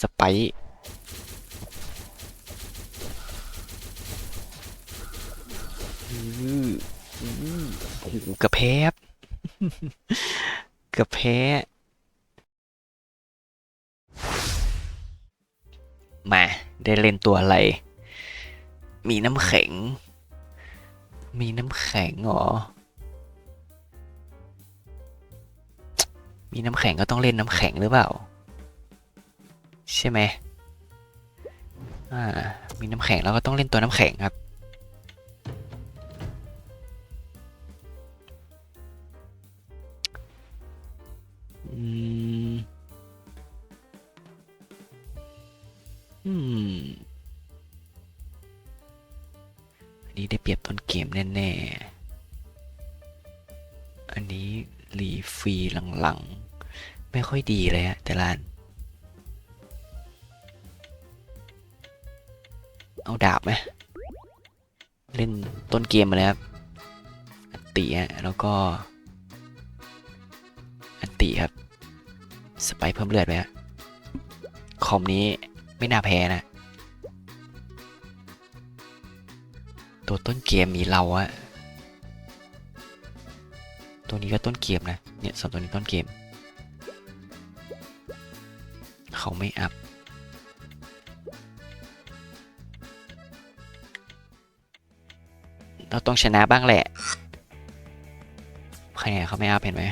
สไปร์โอ้โหเกือบแพ้ครับเกือบแพ้มา ได้เล่นตัวอะไร มีน้ำแข็ง มีน้ำแข็งเหรอ มีน้ำแข็งก็ต้องเล่นน้ำแข็งหรือเปล่า ใช่ไหมอ่า มีน้ำแข็งแล้วก็ต้องเล่นตัวน้ำแข็งครับ อืม อืม อันนี้ได้เปรียบต้นเกมแน่ ๆ อันนี้รีฟรีหลัง ๆ ไม่ค่อยดีเลยอะแต่ละอัน เอาดาบไหมเล่นต้นเกมมาแล้วครับอันติฮะแล้วก็อันติครับ สไปเพิ่มเลือดไปฮะคอมนี้ไม่น่าแพ้นะ ตัวต้นเกมมีเราอะตัวนี้ก็ต้นเกมนะ เนี่ยสองตัวนี้ต้นเกม เขาไม่อัพ เราต้องชนะบ้างแหละใครเนี่ยเขาไม่อัพเห็นไหม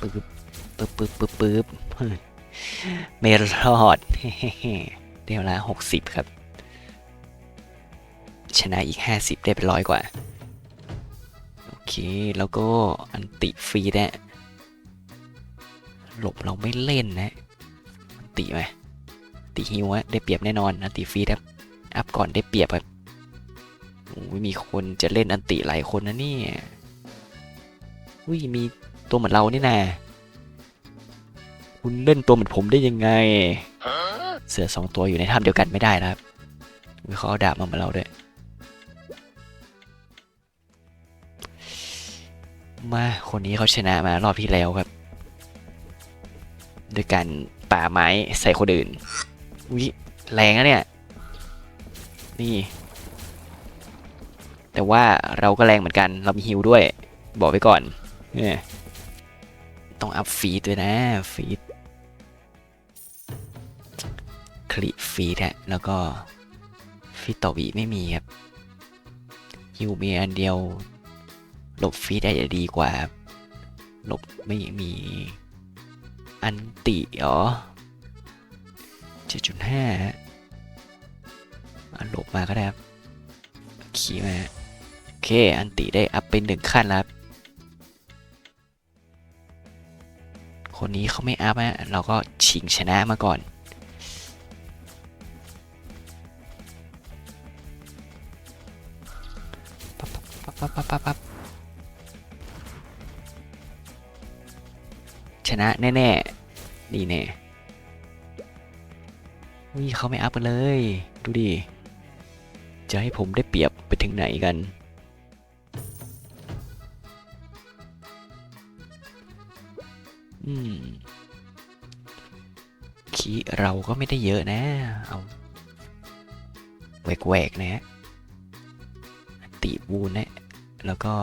ปึ๊บปึ๊บปึ๊บปึ๊บปึ๊บเฮ้ยไม่รอด เดี๋ยวละหกสิบครับ ชนะอีกห้าสิบได้เป็นร้อยกว่า เค แล้วก็อันติฟรีแนะหลบเราไม่เล่นนะ อันติไหมอันติฮิวอะได้เปรียบแน่นอน อันติฟรีครับ อัพก่อนได้เปรียบครับโอ้ยมีคนจะเล่นอันติหลายคนนะนี่อุ้ยมีตัวเหมือนเรานี่นะคุณเล่นตัวเหมือนผมได้ยังไง เสือสองตัวอยู่ในถ้ำเดียวกันไม่ได้นะครับวิเขาเอาดาบมาเหมือนเราด้วย มาคนนี้เขาชนะมารอบที่แล้วครับโดยการป่าไม้ใส่คนอื่นวิแรงนะเนี่ย นี่ แต่ว่าเราก็แรงเหมือนกัน เรามีฮิวด้วย บอกไว้ก่อนเนี่ยต้องอัพฟีดด้วยนะ ฟีดคลิฟีดฮะ แล้วก็ฟีดต่อวีไม่มีครับฮิวมีอันเดียว หลบฟีดอาจจะดีกว่าหลบไม่มีอันติเหรอ7.5ฮะอะหลบมาก็ได้ครับขี่มาโอเค อันติได้อัพเป็นหนึ่งขั้นแล้วครับคนนี้เขาไม่อัพฮะเราก็ชิงชนะมาก่อน ปั๊บปั๊บปั๊บปั๊บปั๊บ นะแน่ๆดีแน่วิเขาไม่อัพกันเลย ดูดิ จะให้ผมได้เปรียบไปถึงไหนกัน อืมขีเราก็ไม่ได้เยอะนะ เอาแหวกๆนะฮะอันติบูนนะ แล้วก็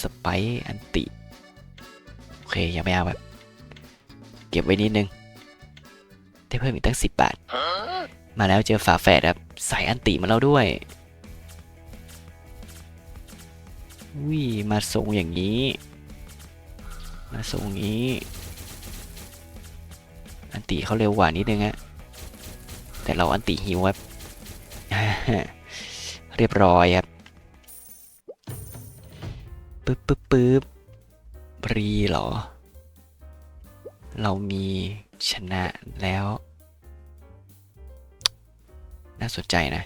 สไปร์อันติ เคยังไม่เอาแบบ เก็บไว้นิดนึง ได้เพิ่มอีกตั้งสิบบาท มาแล้วเจอฝาแฝดครับใส่อันติมาแล้วด้วยวิมาทรงอย่างนี้ มาทรงนี้ อันติเขาเร็วกว่านิดนึงฮะแต่เราอันติฮิวครับเรียบร้อยครับปึ๊บปึ๊บปึ๊บบรีเหรอ เรามีชนะแล้ว น่าสนใจนะ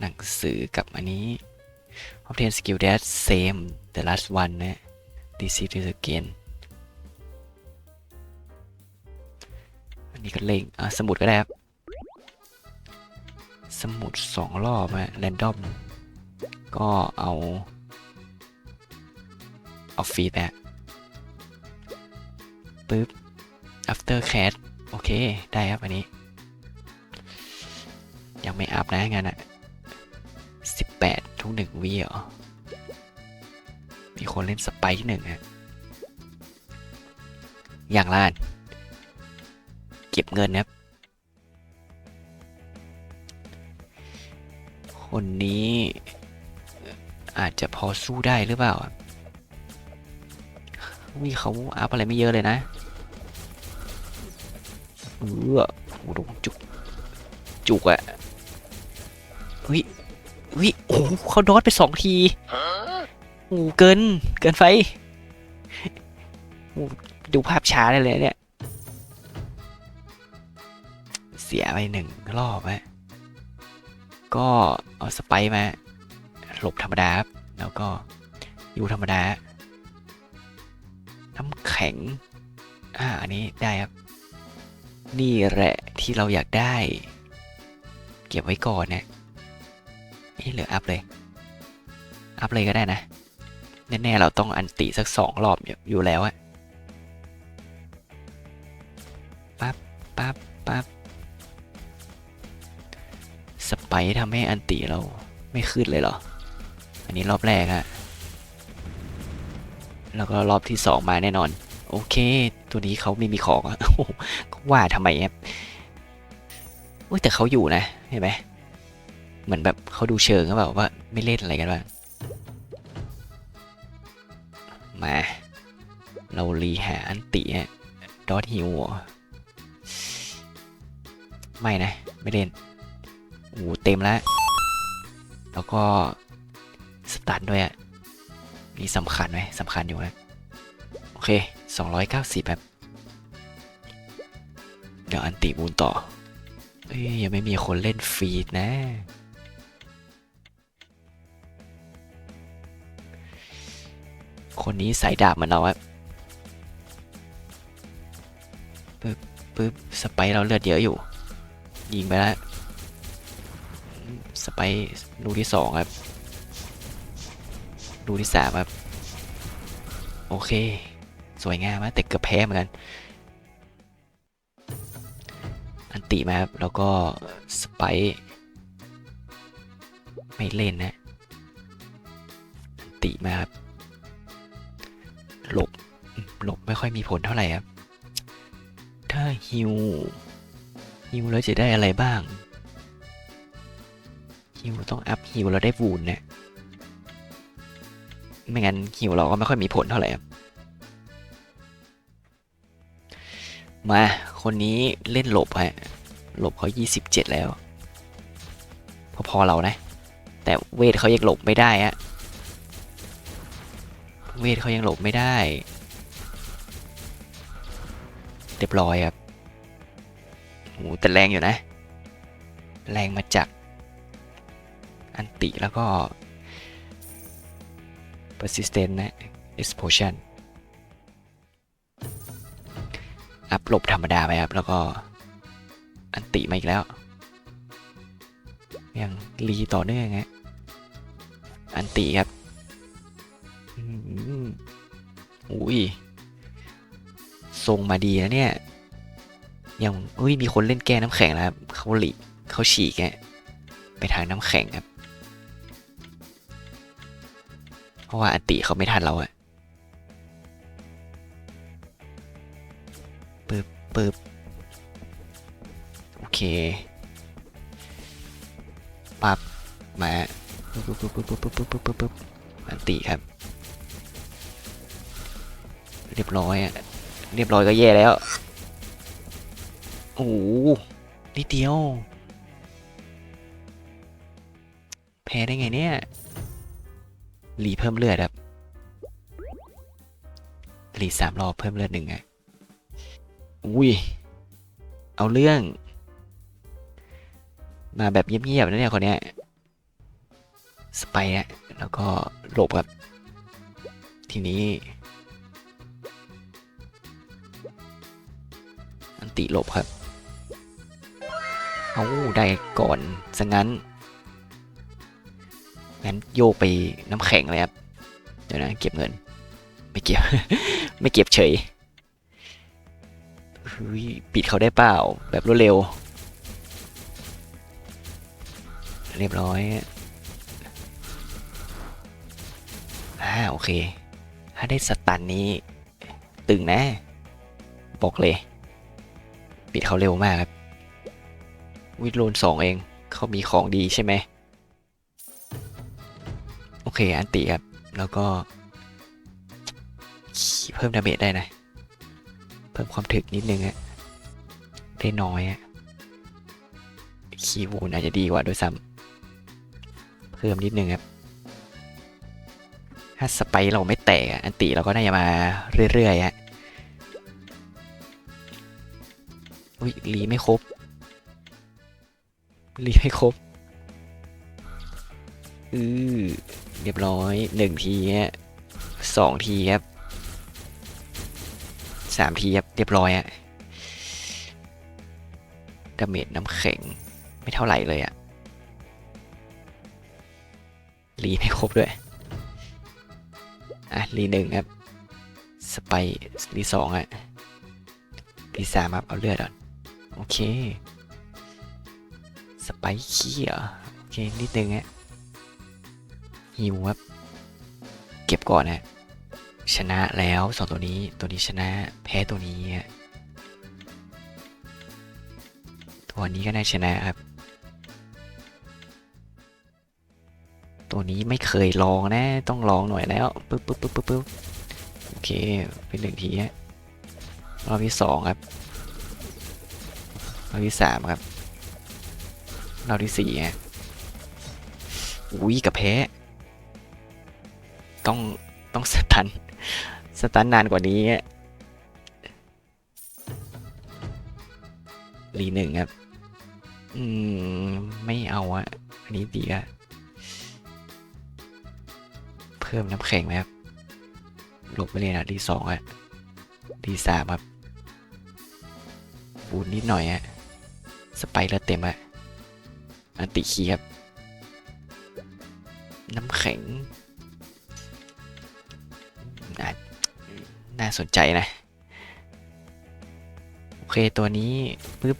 หนังสือกับอันนี้ obtain skill dash same the last one นะ receive this again นี่ก็เล็งอะสมุดก็ได้ครับ สมุดสองรอบฮะแรนดอมก็เอา อาฟีดแบ็ปึ๊บ after cat โอเค ได้ครับอันนี้ ยังไม่อัพนะงานอะ18 ทุกหนึ่งวิเหรอ มีคนเล่นสไปค์หนึ่งฮะอย่างล้าเก็บเงินครับ คนนี้อาจจะพอสู้ได้หรือเปล่า วิเขาอัพอะไรไม่เยอะเลยนะเออโอ้โหจุก จุกอะเฮ้ยเฮ้ยโอ้เขาดอดไปสองทีโอ้เกิน เกินไปโอ้โหดูภาพช้าได้เลยเนี่ย เสียไปหนึ่งรอบฮะก็เอาสไปมาหลบธรรมดาครับ แล้วก็อยู่ธรรมดา แข็ง อ่า อันนี้ได้ครับ นี่แหละที่เราอยากได้ เก็บไว้ก่อนนะนี่เหลืออัพเลย อัพเลยก็ได้นะ แน่ๆเราต้องอันติสักสองรอบอยู่แล้วอะปั๊บ ปั๊บ ปั๊บ สไปทำให้อันติเราไม่ขึ้นเลยเหรอ อันนี้รอบแรกฮะแล้วก็รอบที่สองมาแน่นอน โอเค ตัวนี้เขาไม่มีของอะก็ว่าทำไมครับอุ้ยแต่เขาอยู่นะ เห็นไหมเหมือนแบบเขาดูเชิงก็แบบว่าไม่เล่นอะไรกันบ้างมา เรารีหาอันติฮะดอทฮิวไม่นะ ไม่เล่นโอ้โหเต็มแล้ว แล้วก็สตันด้วยอะนี่สำคัญไหมสำคัญอยู่นะโอเค 290แบบเดี๋ยวอันติบูนต่อ เอ้ยยังไม่มีคนเล่นฟีดนะ คนนี้สายดาบเหมือนเราอะปึ๊บปึ๊บสไปเราเลือดเยอะอยู่ ยิงไปแล้ว สไปร์ลูกที่สองครับลูกที่สามครับ โอเค สวยงามนะแต่เกือบแพ้เหมือนกัน อันติมาครับ แล้วก็สไปร์ไม่เล่นนะอันติมาครับ หลบ หลบไม่ค่อยมีผลเท่าไหร่ครับ ถ้าฮิวฮิวแล้วจะได้อะไรบ้างฮิวต้องอัพฮิวเราได้วูนนี่ยไม่งั้นฮิวเราก็ไม่ค่อยมีผลเท่าไหร่ครับ มา คนนี้เล่นหลบฮะ หลบเขา 27 แล้ว พอๆเรานะ แต่เวทเขายังหลบไม่ได้ฮะ เวทเขายังหลบไม่ได้ เรียบร้อยครับโหแต่แรงอยู่นะ แรงมาจาก อันติแล้วก็ persistent นะ explosion อัพหลบธรรมดาไปครับ แล้วก็อันติมาอีกแล้ว ยังรีต่อเนื่องฮะอันติครับอุ้ยทรงมาดีนะเนี่ย ยังอุ้ยมีคนเล่นแก้น้ำแข็งแล้วครับเขาหลีเขาฉีกฮะไปทางน้ำแข็งครับ เพราะว่าอันติเขาไม่ทันเราอะ ปึ๊บโอเคปับมาปึ๊บปึ๊บปึ๊บปึ๊บปึ๊บปึ๊บปึ๊บปึ๊บอันติครับ เรียบร้อยอะเรียบร้อยก็แย่แล้ว โอ้โหนิดเดียว แพ้ได้ไงเนี่ยรีเพิ่มเลือดครับรีสามรอบเพิ่มเลือดหนึ่งอะ อุ้ย เอาเรื่อง มาแบบเงียบๆนะเนี่ยคนเนี้ยสไปร์อะแล้วก็หลบครับ ทีนี้ อันติหลบครับ เอาได้ก่อนซะงั้น งั้นโยกไปน้ำแข็งเลยครับ เดี๋ยวนะ เก็บเงิน ไม่เก็บ ไม่เก็บเฉย ปิดเขาได้เปล่า แบบรวดเร็ว เรียบร้อยอ่าโอเค ถ้าได้สตันนี้ ตึงนะ บอกเลย ปิดเขาเร็วมากครับ วิดโลนสองเอง เขามีของดีใช่ไหม โอเค อันติครับ แล้วก็ เพิ่มดาเมจได้นะ เพิ่มความถึกนิดนึงอะได้น้อยอะคีย์วูนอาจจะดีกว่าด้วยซ้ำเพิ่มนิดนึงครับถ้าสไปร์เราไม่แตกอะอันติเราก็น่าจะมาเรื่อยๆฮะอุ้ยรีไม่ครบรีไม่ครบอือเรียบร้อยหนึ่งทีฮะสองทีครับ สามทีครับเรียบร้อยอะดาเมจน้ำแข็งไม่เท่าไหร่เลยอะรีไม่ครบด้วย อะ รีหนึ่งครับ สไปรีสองอะ รีสามครับ เอาเลือดก่อนโอเค สไปขี้เหรอโอเคนิดนึงฮะฮิวครับ เก็บก่อนนะ ชนะแล้วสองตัวนี้ตัวนี้ชนะแพ้ตัวนี้ตัวนี้ก็น่าชนะครับ ตัวนี้ไม่เคยลองนะ ต้องลองหน่อยแล้วปึ๊บปึ๊บปึ๊บปึ๊บปึ๊บโอเคเป็นหนึ่งทีฮะรอบที่สองครับรอบที่สามครับรอบที่สี่ฮะอุ้ยกับแพ้ต้องต้องสตัน สตันนานกว่านี้รีหนึ่งครับ อืม ไม่เอาอะอันนี้ดีอะเพิ่มน้ำแข็งไหมครับลบไปเลยนะดีสองอะดีสามครับบูนนิดหน่อยอะสไปเลอร์เต็มอะอันติคีครับ น้ำแข็ง สนใจนะ โอเคตัวนี้ปึ๊บ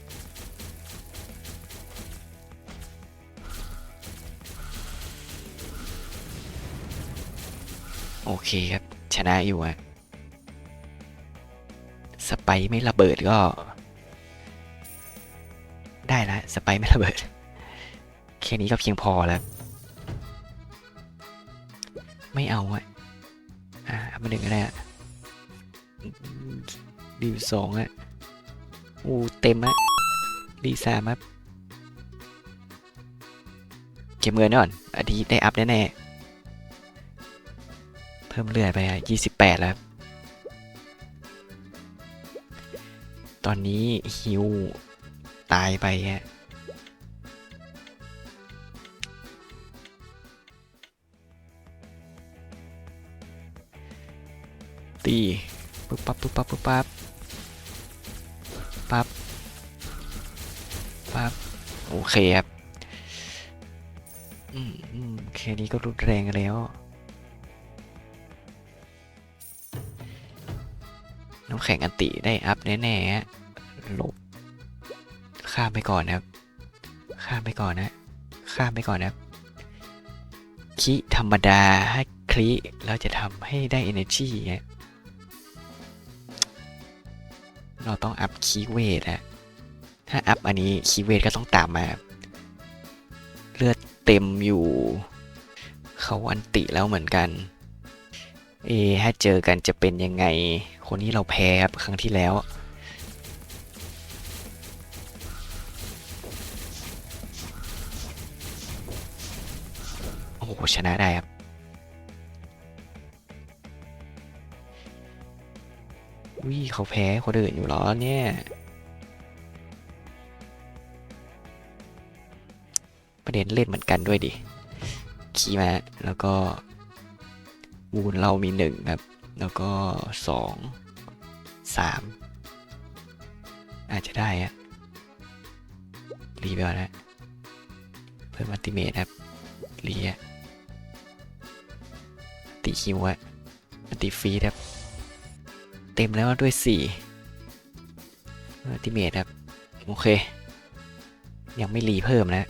โอเคครับ ชนะอยู่อะสไปไม่ระเบิดก็ ได้ละสไปไม่ระเบิด แค่นี้ก็เพียงพอแล้ว ไม่เอาอะอ่าเอามาหนึ่งก็ได้อะ ดีสองอะอูเต็มอะดีสามครับเก็บเงินก่อนอันนี้ได้อัพแน่ๆ เพิ่มเลือดไปอะยี่สิบแปดแล้ว ตอนนี้ฮิวตายไปฮะตี ปุ๊บปั๊บปุ๊บปั๊บปุ๊บปั๊บปั๊บปั๊บโอเคครับอืมอืมแค่นี้ก็รุนแรงแล้วน้ำแข็งอันติได้อัพแน่ๆฮะหลบข้ามไปก่อนนะครับ ข้ามไปก่อนนะ ข้ามไปก่อนนะครับคิธรรมดาให้คลิแล้วจะทำให้ได้ energy ฮะ เราต้องอัพคีย์เวทฮะ ถ้าอัพอันนี้คีย์เวทก็ต้องตามมา เลือดเต็มอยู่ เขาอันติแล้วเหมือนกัน เอถ้าเจอกันจะเป็นยังไง คนนี้เราแพ้ครับครั้งที่แล้วโอ้โหชนะได้ครับ วิเขาแพ้คนอื่นอยู่หรอเนี่ยประเด็นเล่นเหมือนกันด้วยดิขี่มาแล้วก็วูนเรามีหนึ่งครับ แล้วก็สองสามอาจจะได้อะรีไปก่อนนะเพิ่มอัลติเมทครับรีอะติคิวอะอัติฟีดครับ เต็มแล้วด้วยสี่อัลติเมทครับ โอเค ยังไม่รีเพิ่มนะ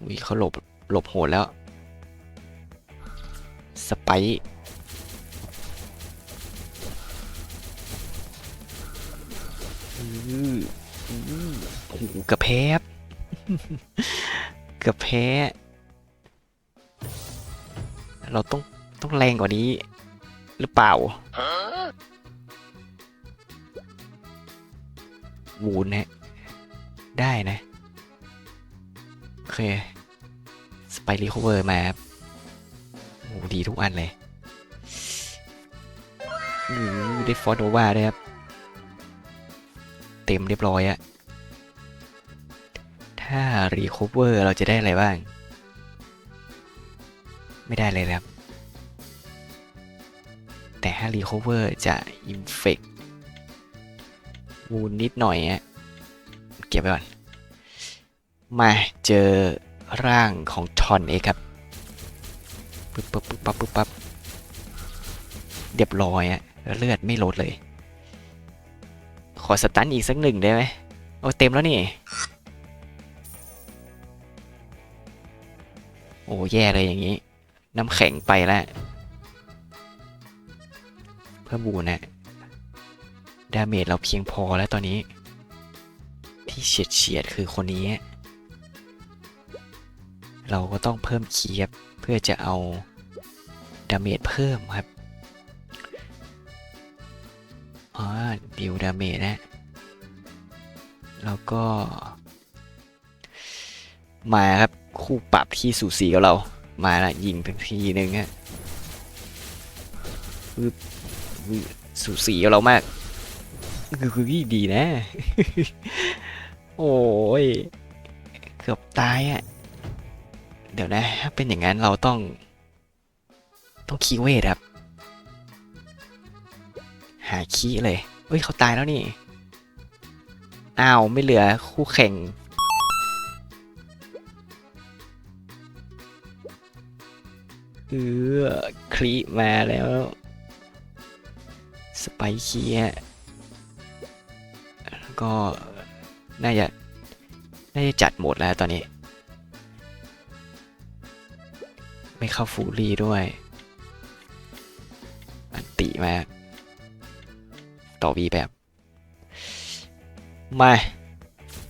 อุ้ยเขาหลบ หลบโหดแล้ว สไปร์อื้ออื้อโอ้โหกระแพบกระแพ้ เราต้องต้องแรงกว่านี้ หรือเปล่าวูนฮะได้นะ โอเค สไปรีคเวอร์มาโอ้โหดีทุกอันเลยอือได้ฟอร์โนวาด้วยครับ เต็มเรียบร้อยอะถ้ารีคเวอร์เราจะได้อะไรบ้าง ไม่ได้เลยครับ แต่ถ้ารีคเวอร์จะอินเฟกวูนนิดหน่อยอะเก็บไว้ก่อน มาเจอร่างของทอนเองครับปึ๊บปึ๊บปึ๊บปั๊บปึ๊บปั๊บเรียบร้อยอะเลือดไม่ลดเลย ขอสตันอีกสักหนึ่งได้ไหมโอ้เต็มแล้วนี่ โอ้แย่เลยอย่างนี้ น้ำแข็งไปแล้ว เพิ่มบูนะดาเมจเราเพียงพอแล้วตอนนี้ ที่เฉียดเฉียดคือคนนี้ เราก็ต้องเพิ่มเคียบเพื่อจะเอาดาเมจเพิ่มครับอ๋อดิวดาเมจนะแล้วก็ มาครับ คู่ปรับที่สูสีกับเรา มาละยิงทั้งทีหนึ่งฮะสูสีเรามากคือคือดีนะ โอ้ย เกือบตายอะ เดี๋ยวนะถ้าเป็นอย่างนั้นเราต้อง ต้องคีเวทครับ หาคีเลย เฮ้ย เขาตายแล้วนี่ อ้าว ไม่เหลือคู่แข่ง เออคลีมาแล้ว สไปคีย์อะแล้วก็ น่าจะ น่าจะจัดหมดแล้วตอนนี้ ไม่เข้าฟูรี่ด้วย อันติมา ต่อวีแบบ มา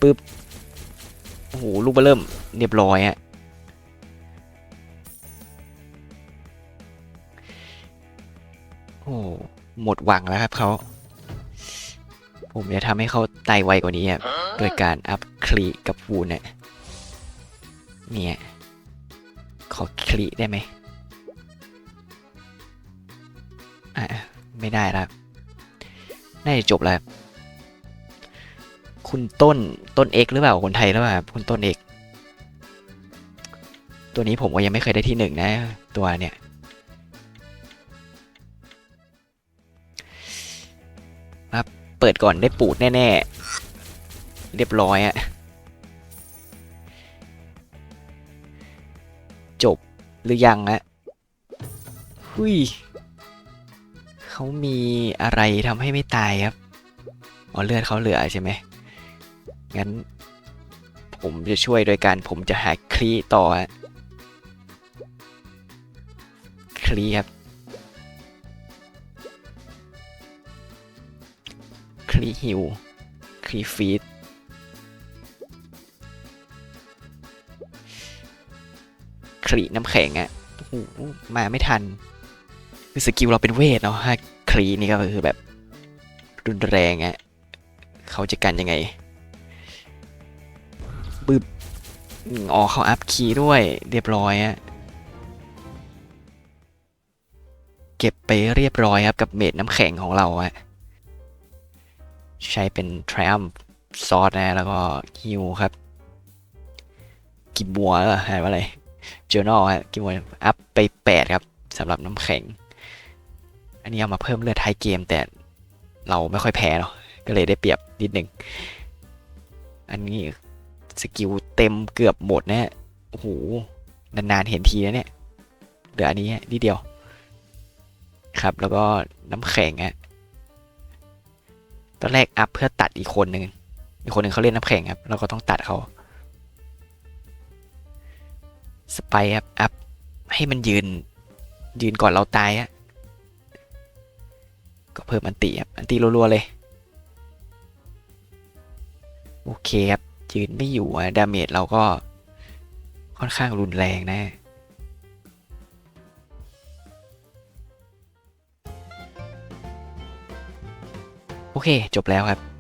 ปึ๊บ โอ้โห ลูกเบอร์เริ่ม เรียบร้อยอะ โอ้โหหมดหวังแล้วครับเขา ผมจะทำให้เขาตายไวกว่านี้ครับโดยการอัพคลีกับวูนเนี่ยเนี่ยขอคลีได้ไหมอะไม่ได้แล้วน่าจะจบแล้วคุณต้นต้นเอกหรือเปล่าคนไทยหรือเปล่าคุณต้นเอกตัวนี้ผมก็ยังไม่เคยได้ที่หนึ่งนะ ตัวเนี่ย ปิดก่อนได้ปูดแน่ๆ เรียบร้อยอะจบหรือยังอะหุยเขามีอะไรทำให้ไม่ตายครับอ๋อเลือดเขาเหลือใช่ไหมงั้น ผมจะช่วยโดยการผมจะหาคลีต่อคลีครับ ฮิวคลีฟีดคลีน้ำแข็งอะ่ะโอ้มาไม่ทัน คือสกิลเราเป็นเวทเนาะฮะคลีนี่ก็คือแบบรุนแรงอะ่ะเขาจะกันยังไงบึบอ๋อเขาอัพคีย์ด้วย เรียบร้อยอะเก็บไปเรียบร้อยครับกับเมดน้ำแข็งของเราอะ ใช้เป็น Triumph ซอสนะแล้วก็ฮิวครับ กิบัวหรอหายว่าอะไร Journal ฮะกิบัวอัพไป 8 ครับสำหรับน้ำแข็ง อันนี้เอามาเพิ่มเลือดท้ายเกม แต่เราไม่ค่อยแพ้เนาะก็เลยได้เปรียบนิดหนึ่ง อันนี้สกิลเต็มเกือบหมดนะฮะโอ้โห นานๆเห็นทีนะเนี่ยเหลืออันนี้นิดเดียว ครับแล้วก็น้ำแข็งอะ ตอนแรกอัพเพื่อตัดอีกคนหนึ่งอีกคนหนึ่งเขาเล่นน้ำแข็งครับเราก็ต้องตัดเขาสไปครับอัพให้มันยืนยืนก่อนเราตายอะก็เพิ่มอันติครับอันติรัวๆเลย โอเคครับยืนไม่อยู่อะดาเมจเราก็ค่อนข้างรุนแรงนะ โอเค จบแล้วครับ